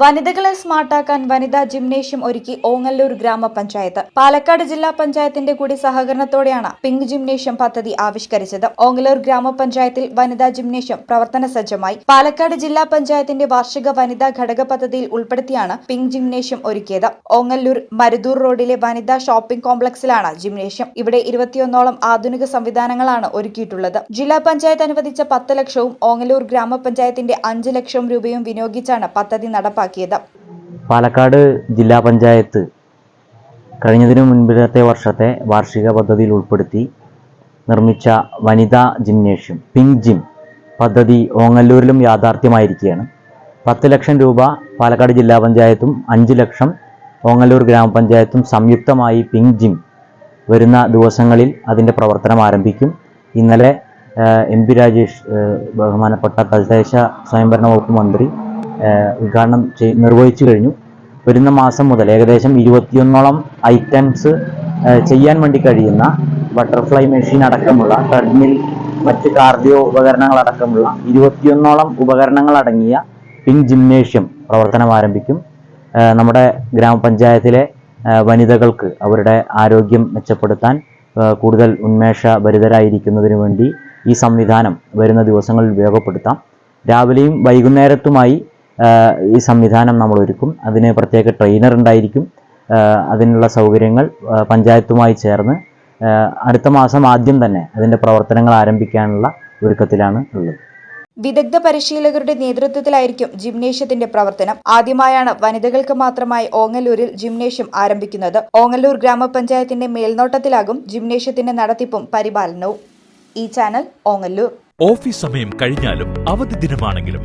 വനിതകളെ സ്മാർട്ടാക്കാൻ വനിതാ ജിംനേഷ്യം ഒരുക്കി ഓങ്ങല്ലൂർ ഗ്രാമപഞ്ചായത്ത്. പാലക്കാട് ജില്ലാ പഞ്ചായത്തിന്റെ കൂടി സഹകരണത്തോടെയാണ് പിങ്ക് ജിംനേഷ്യം പദ്ധതി ആവിഷ്കരിച്ചത്. ഓങ്ങല്ലൂർ ഗ്രാമപഞ്ചായത്തിൽ വനിതാ ജിംനേഷ്യം പ്രവർത്തന സജ്ജമായി. പാലക്കാട് ജില്ലാ പഞ്ചായത്തിന്റെ വാർഷിക വനിതാ ഘടക പദ്ധതിയിൽ ഉൾപ്പെടുത്തിയാണ് പിങ്ക് ജിംനേഷ്യം ഒരുക്കിയത്. ഓങ്ങല്ലൂർ മരുദൂർ റോഡിലെ വനിതാ ഷോപ്പിംഗ് കോംപ്ലക്സിലാണ് ജിംനേഷ്യം. ഇവിടെ ഇരുപത്തിയൊന്നോളം ആധുനിക സംവിധാനങ്ങളാണ് ഒരുക്കിയിട്ടുള്ളത്. ജില്ലാ പഞ്ചായത്ത് അനുവദിച്ച പത്ത് ലക്ഷവും ഓങ്ങല്ലൂർ ഗ്രാമപഞ്ചായത്തിന്റെ അഞ്ച് ലക്ഷം രൂപയും വിനിയോഗിച്ചാണ് പദ്ധതി നടപ്പാക്കിയത് പാലക്കാട് ജില്ലാ പഞ്ചായത്ത് കഴിഞ്ഞതിനു മുൻപിലത്തെ വർഷത്തെ വാർഷിക പദ്ധതിയിൽ ഉൾപ്പെടുത്തി നിർമ്മിച്ച വനിതാ ജിംനേഷ്യം പിങ്ക് ജിം പദ്ധതി ഓങ്ങല്ലൂരിലും യാഥാർത്ഥ്യമായിരിക്കുകയാണ്. പത്ത് ലക്ഷം രൂപ പാലക്കാട് ജില്ലാ പഞ്ചായത്തും അഞ്ച് ലക്ഷം ഓങ്ങല്ലൂർ ഗ്രാമപഞ്ചായത്തും സംയുക്തമായി പിങ്ക് ജിം വരുന്ന ദിവസങ്ങളിൽ അതിന്റെ പ്രവർത്തനം ആരംഭിക്കും. ഇന്നലെ എം പി രാജേഷ് ബഹുമാനപ്പെട്ട തദ്ദേശ സ്വയംഭരണ വകുപ്പ് മന്ത്രി ഉദ്ഘാടനം നിർവഹിച്ചു കഴിഞ്ഞു. വരുന്ന മാസം മുതൽ ഏകദേശം ഇരുപത്തിയൊന്നോളം ഐറ്റംസ് ചെയ്യാൻ വേണ്ടി കഴിയുന്ന ബട്ടർഫ്ലൈ മെഷീൻ അടക്കമുള്ള ട്രെഡ്മിൽ മറ്റ് കാർഡിയോ ഉപകരണങ്ങൾ അടക്കമുള്ള ഇരുപത്തിയൊന്നോളം ഉപകരണങ്ങൾ അടങ്ങിയ പിൻ ജിംനേഷ്യം പ്രവർത്തനം ആരംഭിക്കും. നമ്മുടെ ഗ്രാമപഞ്ചായത്തിലെ വനിതകൾക്ക് അവരുടെ ആരോഗ്യം മെച്ചപ്പെടുത്താൻ കൂടുതൽ ഉന്മേഷഭരിതരായിരിക്കുന്നതിന് വേണ്ടി ഈ സംവിധാനം വരുന്ന ദിവസങ്ങളിൽ ഉപയോഗപ്പെടുത്താം. രാവിലെയും വൈകുന്നേരത്തുമായി ഈ സംവിധാനം നമ്മൾ ഒരുക്കും അതിന് പ്രത്യേക ട്രെയിനർ ഉണ്ടായിരിക്കും. അതിനുള്ള സൗകര്യങ്ങൾ പഞ്ചായത്തുമായി ചേർന്ന് അടുത്ത മാസം ആദ്യം തന്നെ അതിന്റെ പ്രവർത്തനങ്ങൾ ആരംഭിക്കാനുള്ള ഒരുക്കത്തിലാണ് ഉള്ളത്. വിദഗ്ധ പരിശീലകരുടെ നേതൃത്വത്തിലായിരിക്കും ജിംനേഷ്യത്തിന്റെ പ്രവർത്തനം. ആദ്യമായാണ് വനിതകൾക്ക് മാത്രമായി ഓങ്ങല്ലൂരിൽ ജിംനേഷ്യം ആരംഭിക്കുന്നത്. ഓങ്ങല്ലൂർ ഗ്രാമപഞ്ചായത്തിന്റെ മേൽനോട്ടത്തിലാകും ജിംനേഷ്യത്തിന്റെ നടത്തിപ്പും പരിപാലനവും. ഈ ചാനൽ ഓങ്ങല്ലൂർ. ഓഫീസ് സമയം കഴിഞ്ഞാലും അവധി ദിനമാണെങ്കിലും